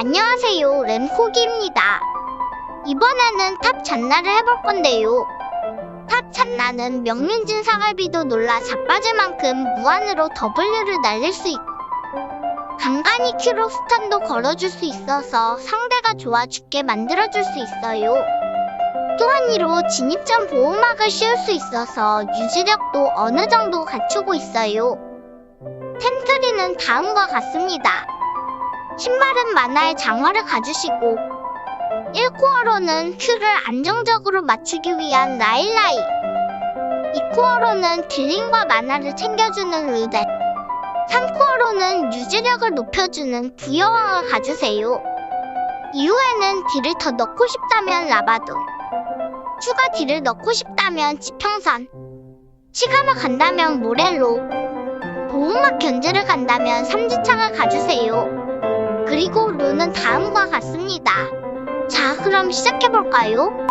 안녕하세요, 램코기입니다. 이번에는 탑 잔나를 해볼 건데요. 탑 잔나는 명륜진 사갈비도 놀라 자빠질 만큼 무한으로 W를 날릴 수 있고 간간히 큐로 스턴도 걸어줄 수 있어서 상대가 좋아 죽게 만들어줄 수 있어요. 또한 이로 진입전 보호막을 씌울 수 있어서 유지력도 어느 정도 갖추고 있어요. 템트리는 다음과 같습니다. 신발은 만화의 장화를 가주시고 1코어로는 큐를 안정적으로 맞추기 위한 라일라이 2코어로는 딜링과 만화를 챙겨주는 르데 3코어로는 유지력을 높여주는 부여왕을 가주세요. 이후에는 딜을 더 넣고 싶다면 라바돈 추가 딜을 넣고 싶다면 지평선 시간을 간다면 모렐로 보호막 견제를 간다면 삼지창을 가주세요. 그리고 루는 다음과 같습니다. 자, 그럼 시작해볼까요?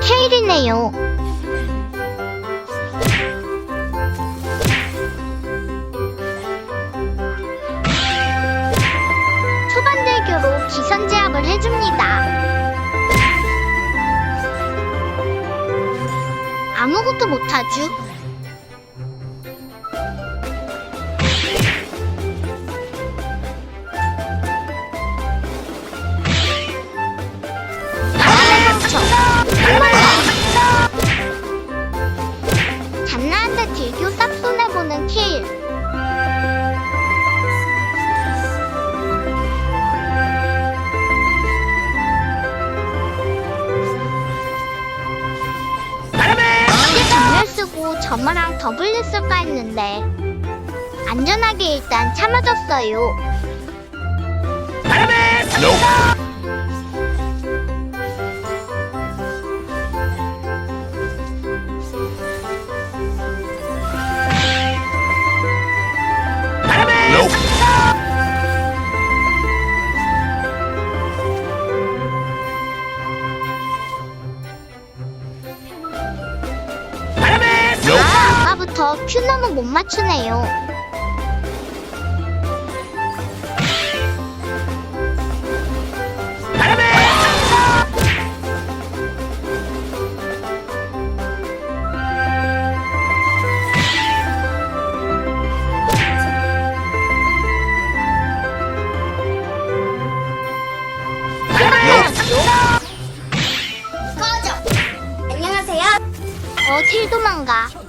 케일이네요. 못하죠. 바람의 상처. 정말 쓰고 점화랑 더블 쓸까 했는데 안전하게 일단 참아줬어요. 아, 너무 못 맞추네요. 꺼져. 안녕하세요. 어딜 도망가?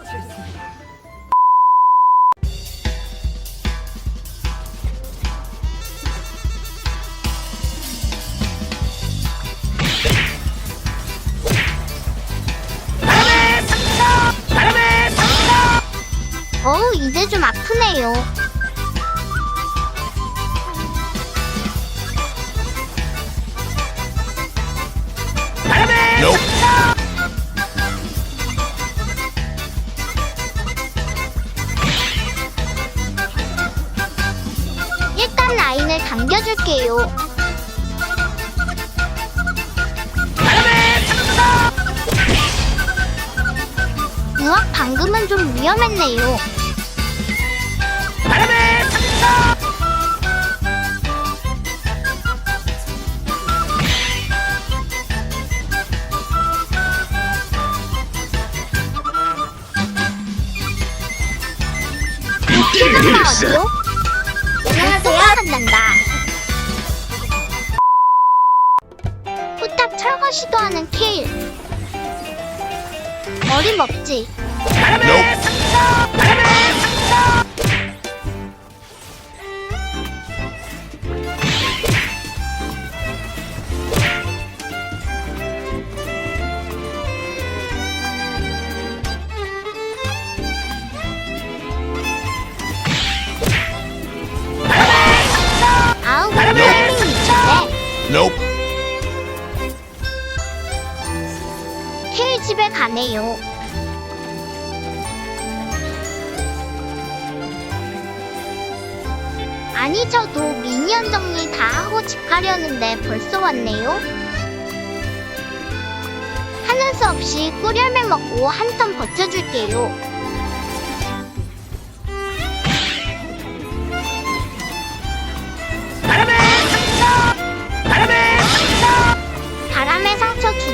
이제 좀 아프네요. 일단 라인을 당겨줄게요. 우와, 방금은 좀 위험했네요. 어디요? 안녕하세요. 한단다. 후딱 철거 시도하는 케일. 어림없지. 아우, Nope. 케일 집에 가네요. 아니 저도 미니언 정리 다 하고 집 가려는데 벌써 왔네요. 수 없이 꿀열매 먹고 한 턴 버텨줄게요.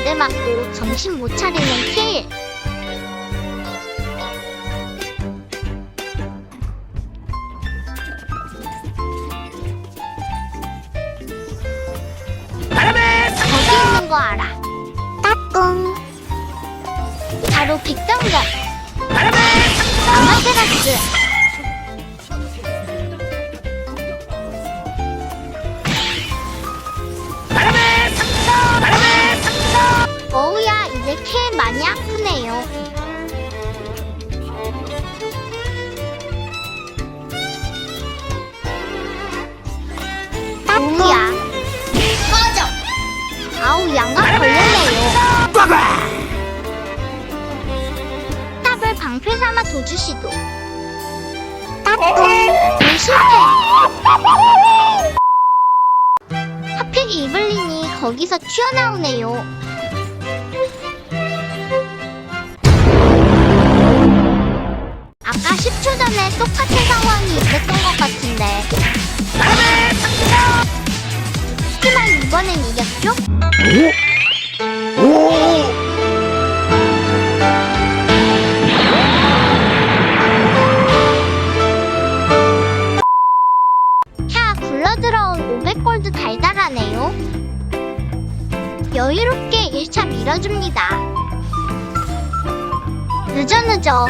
두대 맞고 정신 못 차리는 케일. 거기 있는 거 알아. 따꿍. 바로 백정전. 아마테라스. 아프네요. 따꾸야. 꺼져. 아우 양각 걸렸네요. 탑을 방패 삼아 도주시도. 따꿍. 물 실패. 하필 이블린이 거기서 튀어나오네요. 이번엔 이겼죠? 야, 굴러들어온 500골드 달달하네요. 여유롭게 1차 밀어줍니다. 늦어 늦어.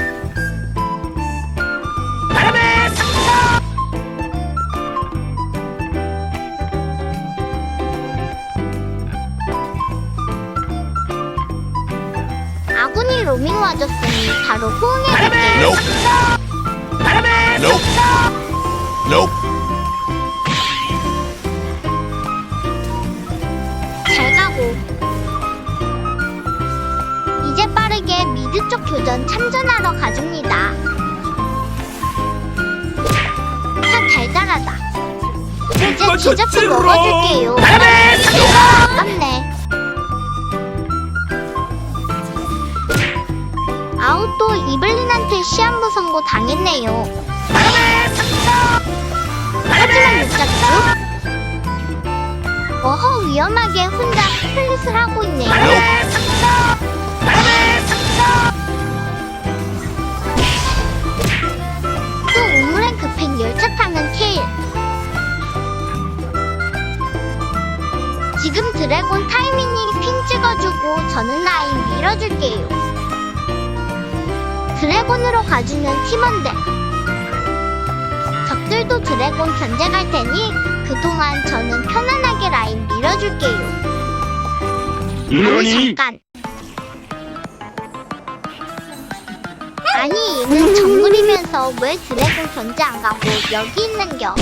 로밍 와줬으니 바로 호응해줄게요. Nope. Nope. Nope. 잘 가고. 이제 빠르게 미드 쪽 교전 참전하러 가줍니다. 참 달달하다. 이제 디저트 먹어줄게요. 아깝네. 아 또 이블린한테 시한부 선고 당했네요. 하지만 못 잡죠? 어허 위험하게 혼자 플릿을 하고 있네요. 또 우물엔 급행 열차 타는 케일. 지금 드래곤 타이밍이 핀 찍어주고 저는 라인 밀어줄게요. 드래곤으로 가주는 팀원들. 적들도 드래곤 견제 갈 테니 그동안 저는 편안하게 라인 밀어줄게요. 아니 잠깐. 아니 얘는 정글이면서 왜 드래곤 견제 안 가고 여기 있는겨?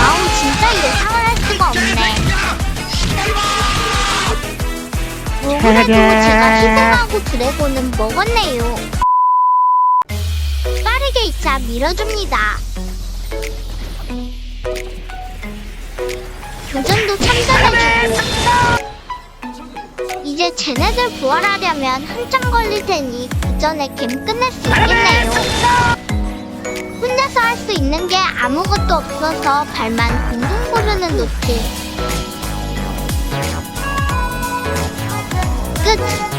아우 진짜 예상을 할 수가 없네. 그래도 제가 희생하고 드래곤은 먹었네요. 빠르게 2차 밀어줍니다. 교전도 참전해주고 이제 쟤네들 부활하려면 한참 걸릴 테니 그 전에 캠 끝낼 수 있겠네요. 혼자서 할 수 있는 게 아무것도 없어서 발만 붕붕 구르는 노트. Good.